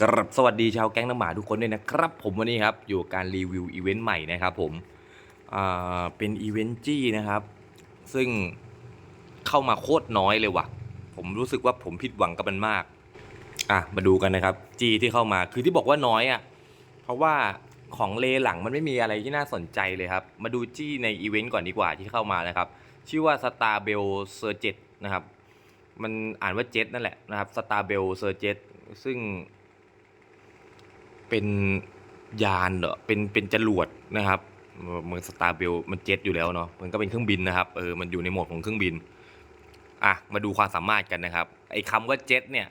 กรับสวัสดีชาวแก๊งน้ำหมาทุกคนด้วยนะครับ ผมวันนี้ครับอยู่การรีวิวอีเวนต์ใหม่นะครับผมเป็นอีเวนต์จี้นะครับ ซึ่งเข้ามาโคตรน้อยเลยว่ะ ผมรู้สึกว่าผมผิดหวังกับมันมาก อะมาดูกันนะครับจี้ที่เข้ามาคือที่บอกว่าน้อยอะเพราะว่าของเลหลังมันไม่มีอะไรที่น่าสนใจเลยครับ มาดูจี้ในอีเวนต์ก่อนดีกว่าที่เข้ามานะครับ ชื่อว่า Star Bell s u r j e t นะครับ มันอ่านว่าเจ็ตนั่นแหละนะครับ Star Bell s u r j e t ซึ่ง เป็นยานเหรอเป็นเป็นจรวดนะครับเมืองสตาร์เบลมันเจ็ตอยู่แล้วเนาะมันก็เป็นเครื่องบินนะครับเออมันอยู่ในโหมดของเครื่องบินอะมาดูความสามารถกันนะครับไอ้คำว่าเจ็ตเนี่ย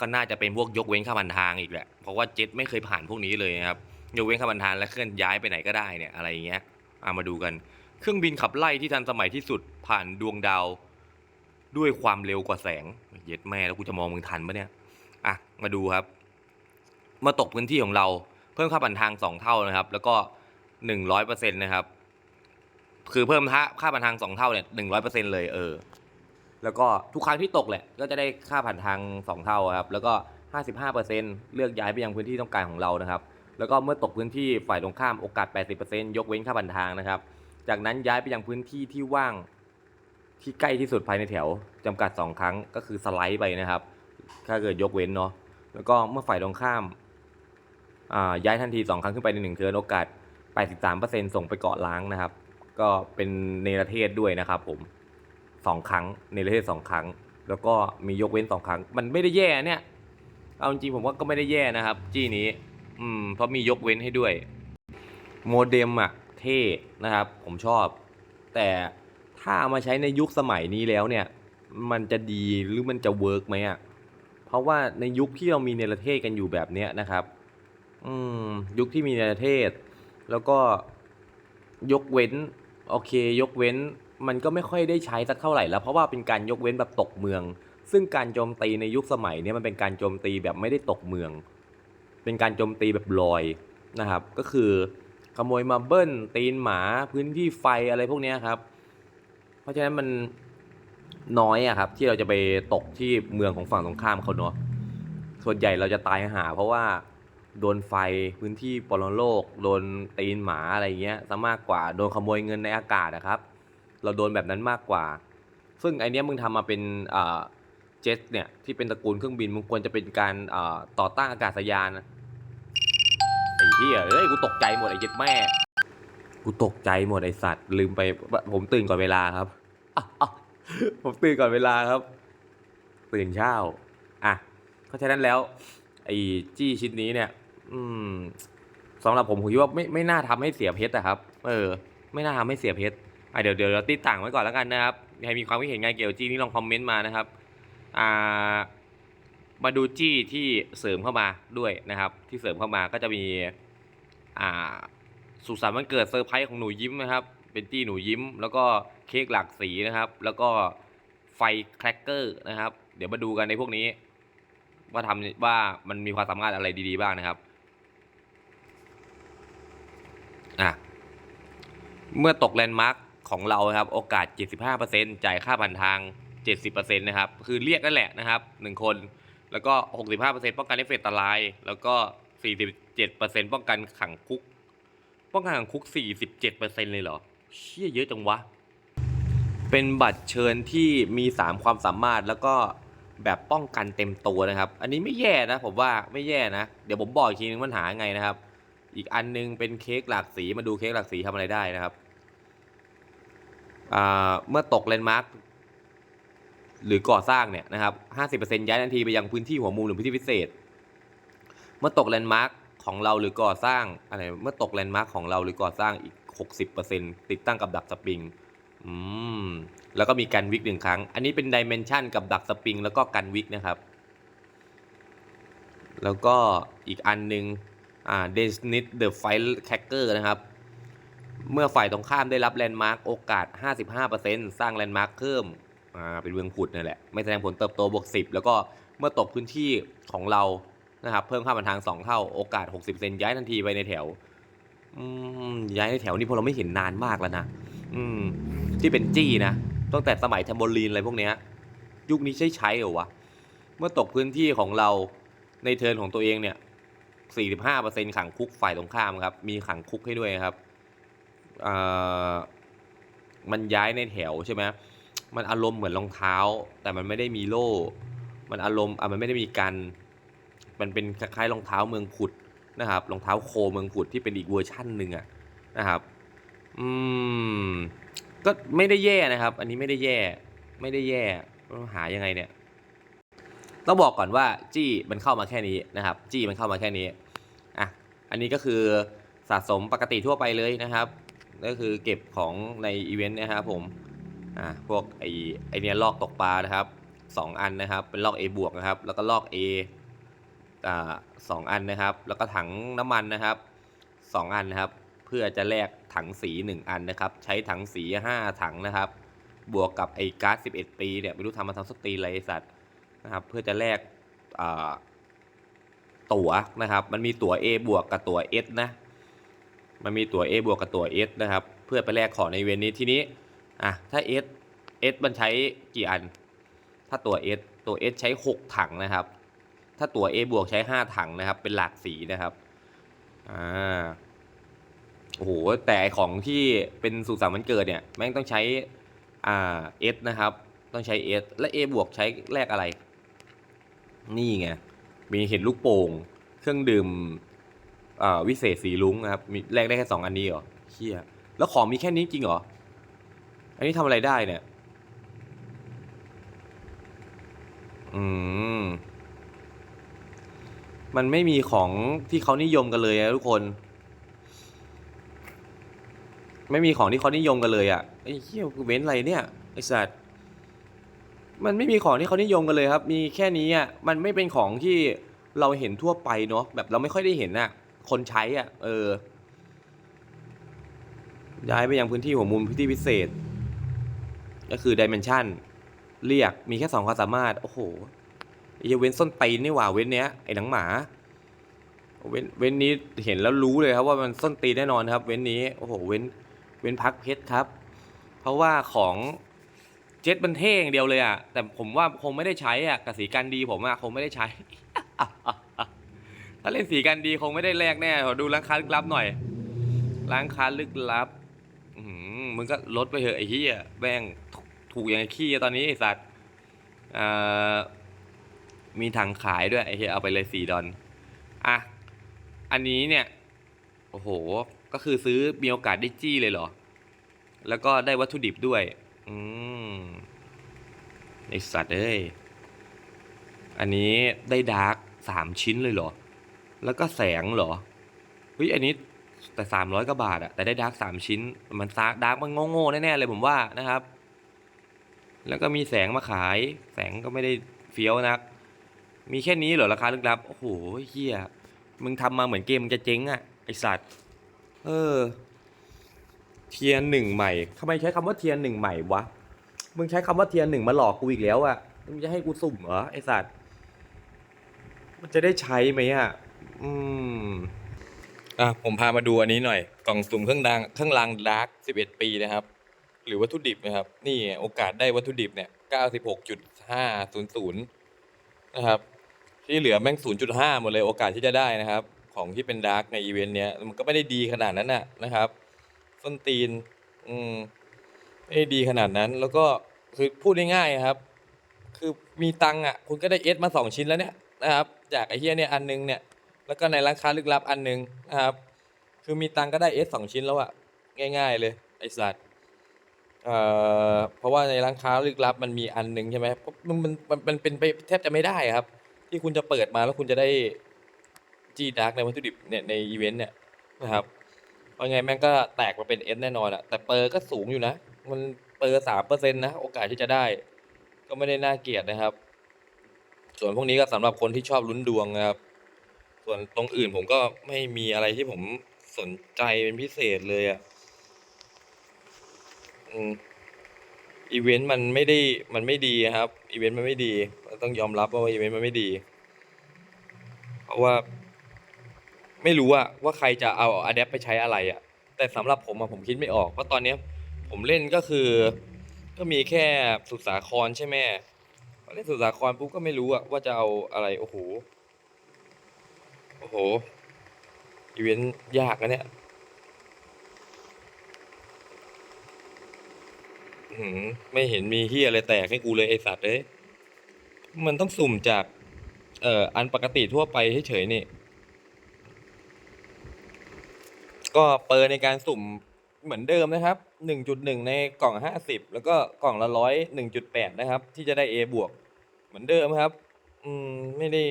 ก็น่าจะเป็นพวกยกเว้นข้าบันทางอีกแหละเพราะว่าเจ็ตไม่เคยผ่านพวกนี้เลยนะครับยกเว้นข้าบันทางและเคลื่อนย้ายไปไหนก็ได้เนี่ยอะไรอย่างเงี้ยอะมาดูกัน เครื่องบินขับไล่ที่ทันสมัยที่สุดผ่านดวงดาวด้วยความเร็วกว่าแสง เย็ดแม่แล้วกูจะมองมึงทันปะเนี่ยอะมาดูครับ มื่อตกพื้นที่ของเรา เพิ่มค่าผ่านทางสองเท่านะครับ แล้วก็หนึ่งร้อยเปอร์เซ็นต์นะครับ คือเพิ่มค่าค่าผ่านทางสองเท่าเนี่ยหนึ่งร้อยเปอร์เซ็นต์เลยเออ แล้วก็ทุกครั้งที่ตกแหละ ก็จะได้ค่าผ่านทางสองเท่าครับ แล้วก็ห้าสิบห้าเปอร์เซ็นต์เลือกย้ายไปยังพื้นที่ต้องการของเรานะครับ แล้วก็เมื่อตกพื้นที่ฝ่ายตรงข้ามโอกาส 80%ยกเว้นค่าผ่านทางนะครับ จากนั้นย้ายไปยังพื้นที่ที่ว่างที่ใกล้ที่สุดภายในแถวจำกัด 2 ครั้งก็คือสไลด์ไปนะครับ ถ้าเกิดยกเว้นเนาะแล้วก็เมื่อฝ่ายตรงข้าม ย้ายทันที 2 ครั้งขึ้นไปในหนึ่งเทิร์นโอกาส 83%ส่งไปเกาะล้างนะครับ ก็เป็นเนรเทศด้วยนะครับผมสองครั้งเนรเทศสองครั้ง แล้วก็มียกเว้นสองครั้ง มันไม่ได้แย่เนี่ย เอาจริงผมว่าก็ไม่ได้แย่นะครับ จี้นี้ อืมเพราะมียกเว้นให้ด้วย โมเด็มอะเท่นะครับ ผมชอบ แต่ถ้าเอามาใช้ในยุคสมัยนี้แล้วเนี่ย มันจะดีหรือมันจะเวิร์กไหมอะเพราะว่าในยุคที่เรามีเนรเทศกันอยู่แบบเนี้ยนะครับ อืมยุคที่มีเนรเทศ แล้วก็ยกเว้น โอเค ยกเว้นมันก็ไม่ค่อยได้ใช้สักเท่าไหร่แล้ว เพราะว่าเป็นการยกเว้นแบบตกเมือง ซึ่งการโจมตีในยุคสมัยนี้มันเป็นการโจมตีแบบไม่ได้ตกเมือง เป็นการโจมตีแบบลอยนะครับ ก็คือขโมยมาเบิ้ลตีนหมาพื้นที่ไฟอะไรพวกนี้ครับ เพราะฉะนั้นมันน้อยอะครับ ที่เราจะไปตกที่เมืองของฝั่งตรงข้ามเขาเนาะส่วนใหญ่เราจะตายหา เพราะว่า โดนไฟพื้นที่ปรโลก โดนตีนหมาอะไรเงี้ยซะมากกว่าโดนขโมยเงินในอากาศนะครับ เราโดนแบบนั้นมากกว่า ซึ่งไอเนี้ยมึงทำมาเป็นเจ็ตเนี่ยที่เป็นตระกูลเครื่องบินมึงควรจะเป็นการต่อต้านอากาศยานไอ้เหี้ยเอ้ยกูตกใจหมดไอ้เจ็ดแม่กูตกใจหมดไอสัตว์ ลืมไปผมตื่นก่อนเวลาครับผมตื่นก่อนเวลาครับ ตื่นเช้า อะเพราะฉะนั้นแล้วไอ้จี้ชิ้นนี้เนี่ย อืมสำหรับผมผมคิดว่าไม่ไม่น่าทำให้เสียเพชรอะครับ เออ ไม่น่าทำให้เสียเพชรอะเดี๋ยวเดี๋ยวเราติดต่างไว้ก่อนแล้วกันนะครับใครมีความคิดเห็นไงเกี่ยวกับจี้นี้ลองคอมเมนต์มานะครับ อ่ามาดูจี้ที่เสริมเข้ามาด้วยนะครับ ที่เสริมเข้ามาก็จะมี อ่า สุสันวันเกิดเซอร์ไพรส์ของหนูยิ้มนะครับ เป็นจี้หนูยิ้ม แล้วก็เค้กหลากสีนะครับ แล้วก็ไฟแครกเกอร์นะครับ เดี๋ยวมาดูกันในพวกนี้ ว่าทำว่ามันมีความสามารถอะไรดีๆบ้างนะครับ อะเมื่อตกแลนด์มาร์คของเราครับ โอกาส 75%จ่ายค่าผ่านทาง 70%นะครับ คือเรียกนั่นแหละนะครับ 1 คน แล้วก็ 65%ป้องกันเอฟเฟกต์อันตราย แล้วก็ 47%ป้องกันขังคุก ป้องกันขังคุก 47%เลยเหรอ เชี่ยเยอะจังวะ เป็นบัตรเชิญที่มี 3 ความสามารถแล้วก็แบบป้องกันเต็มตัวนะครับ อันนี้ไม่แย่นะ ผมว่าไม่แย่นะ เดี๋ยวผมบอกอีกทีนึงมันหาไงนะครับ อีกอันนึงเป็นเค้กหลากสีมาดูเค้กหลากสีทำอะไรได้นะครับเมื่อตกแลนด์มาร์คหรือก่อสร้างเนี่ยนะครับ 50%ย้ายทันทีไปยังพื้นที่หัวมุมหรือพื้นที่พิเศษ เมื่อตกแลนด์มาร์คของเราหรือก่อสร้างอะไร เมื่อตกแลนด์มาร์คของเราหรือก่อสร้างอีก 60%ติดตั้งกับดักสปริง อืม แล้วก็มีการวิกหนึ่งครั้ง อันนี้เป็นดิเมนชันกับดักสปริงแล้วก็กันวิกนะครับ แล้วก็อีกอันหนึ่ง เดนนิดเดอะไฟแคคเกอร์นะครับ เมื่อฝ่ายตรงข้ามได้รับแลนด์มาร์กโอกาส 55%สร้างแลนด์มาร์กเพิ่มอ่าเป็นเมืองผุดนั่นแหละ ไม่แสดงผลเติบโตบวก 10 แล้วก็เมื่อตกพื้นที่ของเรานะครับเพิ่มค่าผ่านทาง 2 เท่าโอกาส 60%ย้ายทันทีไปในแถวอืมย้ายในแถวนี้พวกเราไม่เห็นนานมากแล้วนะอืมที่เป็นจี้นะตั้งแต่สมัยแทมโบลีนอะไรพวกเนี้ยยุคนี้ใช้ใช้เหรอวะเมื่อตกพื้นที่ของเราในเทิร์นของตัวเองเนี่ย 45%ขังคุกฝ่ายตรงข้ามครับ มีขังคุกให้ด้วยครับอ่อมันย้ายในแถวใช่ไหมมันอารมณ์เหมือนรองเท้า แต่มันไม่ได้มีโล่ มันอารมณ์อะมันไม่ได้มีการมันเป็นคล้ายๆรองเท้าเมืองผุดนะครับ รองเท้าโคเมืองผุดที่เป็นอีกเวอร์ชั่นหนึ่งอะนะครับ อืม ก็ไม่ได้แย่นะครับ อันนี้ไม่ได้แย่ ไม่ได้แย่หายังไงเนี่ย ต้องบอกก่อนว่าจี้มันเข้ามาแค่นี้นะครับ จี้มันเข้ามาแค่นี้ อันนี้ก็คือสะสมปกติทั่วไปเลยนะครับ ก็คือเก็บของในอีเวนต์นะครับผมอ่าพวกไอไอเนี้ยลอกตกปลานะครับสองอันนะครับ เป็นลอก A บวกนะครับ แล้วก็ลอก A อ่าสองอันนะครับ แล้วก็ถังน้ำมันนะครับสองอันนะครับ เพื่อจะแลกถังสีหนึ่งอันนะครับ ใช้ถังสีห้าถังนะครับ บวกกับไอ้การ์ด11 ปีเนี่ยไม่รู้ทำมาทำสตรีไรสัตว์นะครับ เพื่อจะแลกอ่า ตั๋วนะครับ มันมีตั๋ว A บวกกับตั๋ว S นะ มันมีตั๋ว A บวกกับตั๋ว S นะครับ เพื่อไปแลกของในเวนนี้ทีนี้อะถ้า S S มันใช้กี่อัน ถ้าตัว S ตัว S ใช้ 6 ถังนะครับ ถ้าตัว A บวกใช้ 5 ถังนะครับ เป็นหลากสีนะครับอ่าโอ้โหแต่ของที่เป็นสุสานวันเกิดเนี่ยแม่งต้องใช้อ่า S นะครับ ต้องใช้ S และ A บวกใช้แลกอะไร นี่ไง มีเห็นลูกโป่ง เครื่องดื่มวิเศษสีลุ้งนะครับ มีแลกได้แค่สองอันนี้เหรอเฮียแล้วของมีแค่นี้จริงเหรอ อันนี้ทำอะไรได้เนี่ย อืม มันไม่มีของที่เขานิยมกันเลยนะทุกคน ไม่มีของที่เขานิยมกันเลยอะ่ะไอ้เหี้ยกูเว้นอะไรเนี่ยไอ้สัตว์ มันไม่มีของที่เขานิยมกันเลยครับ มีแค่นี้อะมันไม่เป็นของที่เราเห็นทั่วไปเนาะแบบเราไม่ค่อยได้เห็นน่ะ คนใช้อะ เออ ย้ายไปยังพื้นที่หัวมุมพื้นที่พิเศษ ก็คือดิเมนชันเรียกมีแค่สองความสามารถ โอ้โหไอ้เว้นส้นตีนนี่หว่าเว้นเนี้ยไอ้หนังหมาเว้นเว้นนี้เห็นแล้วรู้เลยครับว่ามันส้นตีนแน่นอนครับ เว้นนี้โอ้โหเว้นเว้นพักเพชรครับ เพราะว่าของ เจ็ตมันเท่อย่างเดียวเลยอะ แต่ผมว่าคงไม่ได้ใช้อะกับสีกันดีผมอะคงไม่ได้ใช้ ถ้าเล่นสีกันดีคงไม่ได้แลกแน่ขอดูร้านค้าลึกลับหน่อย ร้านค้าลึกลับมึงก็ลดไปเถอะไอ้เหี้ยแม่งถูกอย่างไอ้ขี้ตอนนี้ไอ้สัตว์เอ่อมีถังขายด้วยไอ้เหี้ยเอาไปเลยสี่ดอลอะอันนี้เนี่ยโอ้โหก็คือซื้อมีโอกาสได้จี้เลยเหรอ แล้วก็ได้วัตถุดิบด้วย อืม ไอสัตว์เอ้ย อันนี้ได้ดาร์กสามชิ้นเลยเหรอ แล้วก็แสงเหรอเฮ้ยอันนี้แต่สามร้อยกว่าบาทอะแต่ได้ดาร์กสามชิ้น มันซาดาร์กมันโง่ๆแน่ๆเลยผมว่านะครับ แล้วก็มีแสงมาขาย แสงก็ไม่ได้เฟี้ยวนัก มีแค่นี้เหรอราคาลึกลับ โอ้โหเฮียมึงทำมาเหมือนเกมมึงจะเจ๊งอะไอสัตว์ เออ เทียร์หนึ่งใหม่ทำไมใช้คำว่าเทียร์หนึ่งใหม่วะ มึงใช้คำว่าเทียร์หนึ่งมาหลอกกูอีกแล้วอะมึงจะให้กูสุ่มเหรอไอสัตว์ มันจะได้ใช้ไหมอะอืม อะผมพามาดูอันนี้หน่อย กล่องสุ่มเครื่องรางเครื่องรางดาร์ก11ปีนะครับ หรือวัตถุดิบนะครับ นี่โอกาสได้วัตถุดิบเนี่ย96.500นะครับ ที่เหลือแม่ง0.5หมดเลยโอกาสที่จะได้นะครับ ของที่เป็นดาร์กในอีเวนต์เนี้ยมันก็ไม่ได้ดีขนาดนั้นน่ะนะครับส้นตีน อืม ไม่ได้ดีขนาดนั้น แล้วก็คือพูดง่ายๆครับ คือมีตังค์อะคุณก็ได้เอสมาสองชิ้นแล้วเนี่ยนะครับจากไอ้เฮียเนี่ยอันนึงเนี่ยแล้วก็ในร้านค้าลึกลับอันหนึงนะครับคือมีตังค์ก็ได้เอสสองชิ้นแล้วอะง่าย ๆ เลยไอ้สัตว์เอ่อเพราะว่าในร้านค้าลึกลับมันมีอันหนึงใช่ไหมมันมันมันเป็นไปแทบจะไม่ได้ครับ ที่คุณจะเปิดมาแล้วคุณจะได้จีดาร์กในวัตถุดิบเนี่ยในอีเวนต์เนี่ยนะครับเพราไงแม่งก็แตกมาเป็นเอสแน่นอนอะแต่เปอร์ก็สูงอยู่นะ มันเปอร์สามเปอร์เซ็นต์นะ โอกาสที่จะได้ ก็ไม่ได้น่าเกลียดนะครับ ส่วนพวกนี้ก็สำหรับคนที่ชอบลุ้นดวงนะครับ ส่วนตรงอื่นผมก็ไม่มีอะไรที่ผมสนใจเป็นพิเศษเลยอะ่ะอีเวนต์มันไม่ได้มันไม่ดีครับ อีเวนต์มันไม่ดี ต้องยอมรับว่าอีเวนต์มันไม่ดี เพราะว่า ไม่รู้อะว่าใครจะเอาอะแดปไปใช้อะไรอะแต่สำหรับผมอะผมคิดไม่ออกเพราะตอนเนี้ย ผมเล่นก็คือ ก็มีแค่สุสาครใช่ไหมพอเล่นสุสาครปุ๊บก็ไม่รู้อะว่าจะเอาอะไร โอ้โห โอ้โห อีเวนต์ยากนะเนี่ยหือไม่เห็นมีเฮียอะไรแตกให้กูเลยไอสัตว์เอ้ยมันต้องสุ่มจาก เอ่อ อันปกติทั่วไปเฉยๆนี่ ก็เปิดในการสุ่มเหมือนเดิมนะครับ 1.1 ในกล่อง 50 แล้วก็กล่องละร้อย1.8 นะครับ ที่จะได้ A บวกเหมือนเดิมครับ อืมไม่ได้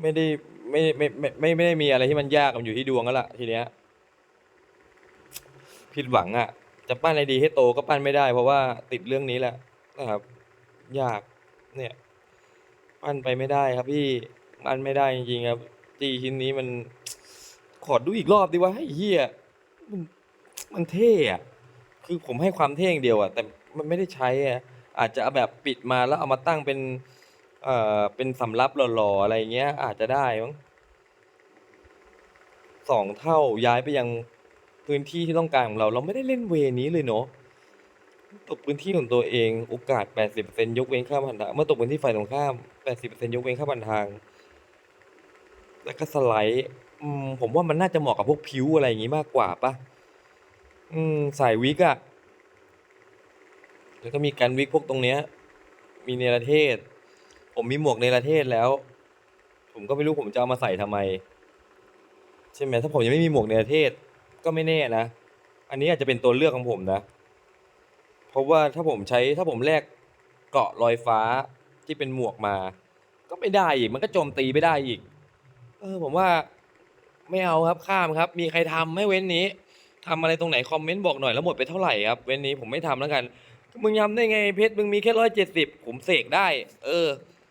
ไม่ได้ไม่ไม่ไม่ไม่ไม่ได้มีอะไรที่มันยากมันอยู่ที่ดวงแล้วล่ะทีเนี้ยผิดหวังอะ่ะ จะปั้นอะไรดีให้โตก็ปั้นไม่ได้ เพราะว่าติดเรื่องนี้แหละนะครับ ยากเนี่ย ปั้นไปไม่ได้ครับพี่ปั้นไม่ได้จริงๆครับจีชิ้นนี้มันขอดูอีกรอบดิว่าไอ้เหี้ยมัน มันเท่อะคือผมให้ความเท่อย่างเดียวอะแต่มันไม่ได้ใช้อะอาจจะเอาแบบปิดมาแล้วเอามาตั้งเป็น เอ่อ เป็นสำรับหล่อๆอะไรเงี้ย อาจจะได้มั้งสองเท่าย้ายไปยังพื้นที่ที่ต้องการของเรา เราไม่ได้เล่นเวนี้เลยเนาะตกพื้นที่ของตัวเองโอกาส 80%ยกเว้นค่าผ่านทางเมื่อตกพื้นที่ฝ่ายตรงข้าม 80%ยกเว้นค่าผ่านทาง แล้วก็สไลด์ผมว่ามันน่าจะเหมาะกับพวกพิวอะไรอย่างงี้มากกว่าปะ อืมสายวิกอะแล้วก็มีการวิกพวกตรงเนี้ย มีเนรเทศ ผมมีหมวกเนรเทศแล้ว ผมก็ไม่รู้ผมจะเอามาใส่ทำไม ใช่ไหมถ้าผมยังไม่มีหมวกเนรเทศ ก็ไม่แน่นะ อันนี้อาจจะเป็นตัวเลือกของผมนะ เพราะว่าถ้าผมใช้ถ้าผมแลกเกาะลอยฟ้าที่เป็นหมวกมา ก็ไม่ได้อีก มันก็โจมตีไม่ได้อีก เออ ผมว่า ไม่เอาครับข้ามครับ มีใครทำไหม่เว้นนี้ ทำอะไรตรงไหนคอมเมนต์บอกหน่อยแล้วหมดไปเท่าไหร่ครับเว้นนี้ผมไม่ทำแล้วกัน มึงยำได้ไงเพชรมึงมีแค่ร้อยเจ็ดสิบผมเสกได้ เออ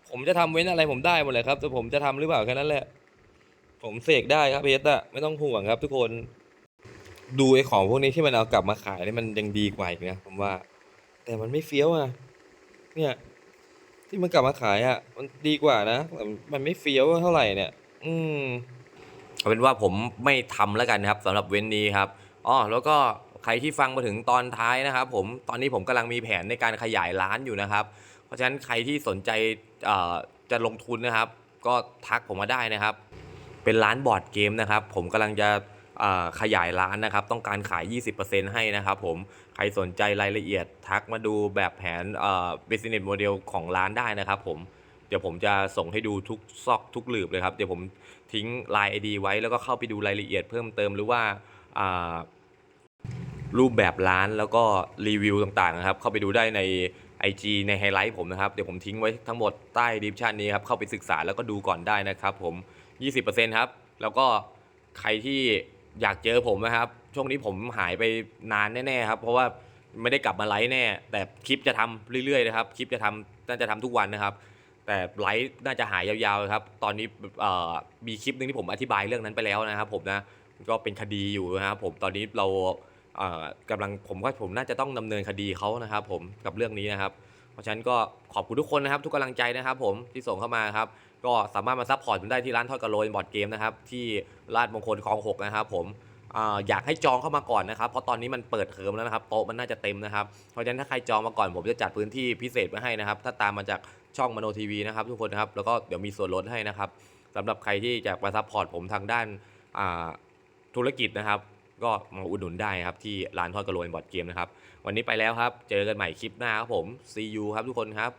ผมจะทำเว้นอะไรผมได้หมดเลยครับแต่ผมจะทำหรือเปล่าแค่นั้นแหละ ผมเสกได้ครับเพชรอะไม่ต้องห่วงครับ ทุกคนดูไอ้ของพวกนี้ที่มันเอากลับมาขายนี่มันยังดีกว่าอีกนะผมว่า แต่มันไม่เฟี้ยวอะเนี่ยที่มันกลับมาขายอะมันดีกว่านะแต่มันไม่เฟี้ยวเท่าไหร่เนี่ย อืมเอาเป็นว่าผมไม่ทำแล้วกันครับสำหรับเว้นนี้ครับ อ๋อแล้วก็ใครที่ฟังมาถึงตอนท้ายนะครับ ผมตอนนี้ผมกำลังมีแผนในการขยายร้านอยู่นะครับ เพราะฉะนั้นใครที่สนใจจะลงทุนนะครับ ก็ทักผมมาได้นะครับ เป็นร้านบอร์ดเกมนะครับ ผมกำลังจะขยายร้านนะครับ ต้องการขาย 20%ให้นะครับผมใครสนใจรายละเอียดทักมาดูแบบแผน business model ของร้านได้นะครับผมเดี๋ยวผมจะส่งให้ดูทุกซอกทุกหลืบเลยครับ เดี๋ยวผมทิ้ง Line ID ไว้แล้วก็เข้าไปดูรายละเอียดเพิ่มเติมหรือว่า รูปแบบร้านแล้วก็รีวิวต่างๆนะครับ เข้าไปดูได้ใน IG ในไฮไลท์ผมนะครับ เดี๋ยวผมทิ้งไว้ทั้งหมดใต้ดิฟชันนี้ครับ เข้าไปศึกษาแล้วก็ดูก่อนได้นะครับผม 20%ครับ แล้วก็ใครที่อยากเจอผมนะครับ ช่วงนี้ผมหายไปนานแน่ๆครับ เพราะว่าไม่ได้กลับมาไลฟ์แน่ แต่คลิปจะทำเรื่อยๆนะครับ คลิปจะทำน่าจะทำทุกวันนะครับ แต่ไลฟ์น่าจะหายยาวๆครับ ตอนนี้มีคลิปหนึงที่ผมอธิบายเรื่องนั้นไปแล้วนะครับผมนะ ก็เป็นคดีอยู่นะครับผมตอนนี้เราเอ่อกำลังผมว่าผมน่าจะต้องดำเนินคดีเขานะครับผมกับเรื่องนี้นะครับ เพราะฉะนั้นก็ขอบคุณทุกคนนะครับทุกกำลังใจนะครับ ผมที่ส่งเข้ามาครับก็สามารถมาซัพพอร์ตผมได้ที่ร้านทอดกระโรยบอร์ดเกมนะครับที่ลาดมงคลคลองหกนะครับผมออยากให้จองเข้ามาก่อนนะครับ เพราะตอนนี้มันเปิดเทอมแล้วนะครับโต๊ะมันน่าจะเต็มนะครับเพราะฉะนั้นถ้าใครจองมาก่อนผมจะจัดพื้นที่พิเศษไว้ให้นะครับ ถ้าตามมาจากช่องมโนทีวีนะครับ ทุกคนนะครับแล้วก็เดี๋ยวมีส่วนลดให้นะครับสำหรับใครที่จะมาซัพพอร์ตผมทางด้านอ่า ธุรกิจนะครับ ก็มาอุดหนุนได้ครับที่ร้านทอดกระโหลกบอร์ดเกมนะครับ วันนี้ไปแล้วครับ เจอกันใหม่คลิปหน้าครับผม see you ครับทุกคนครับ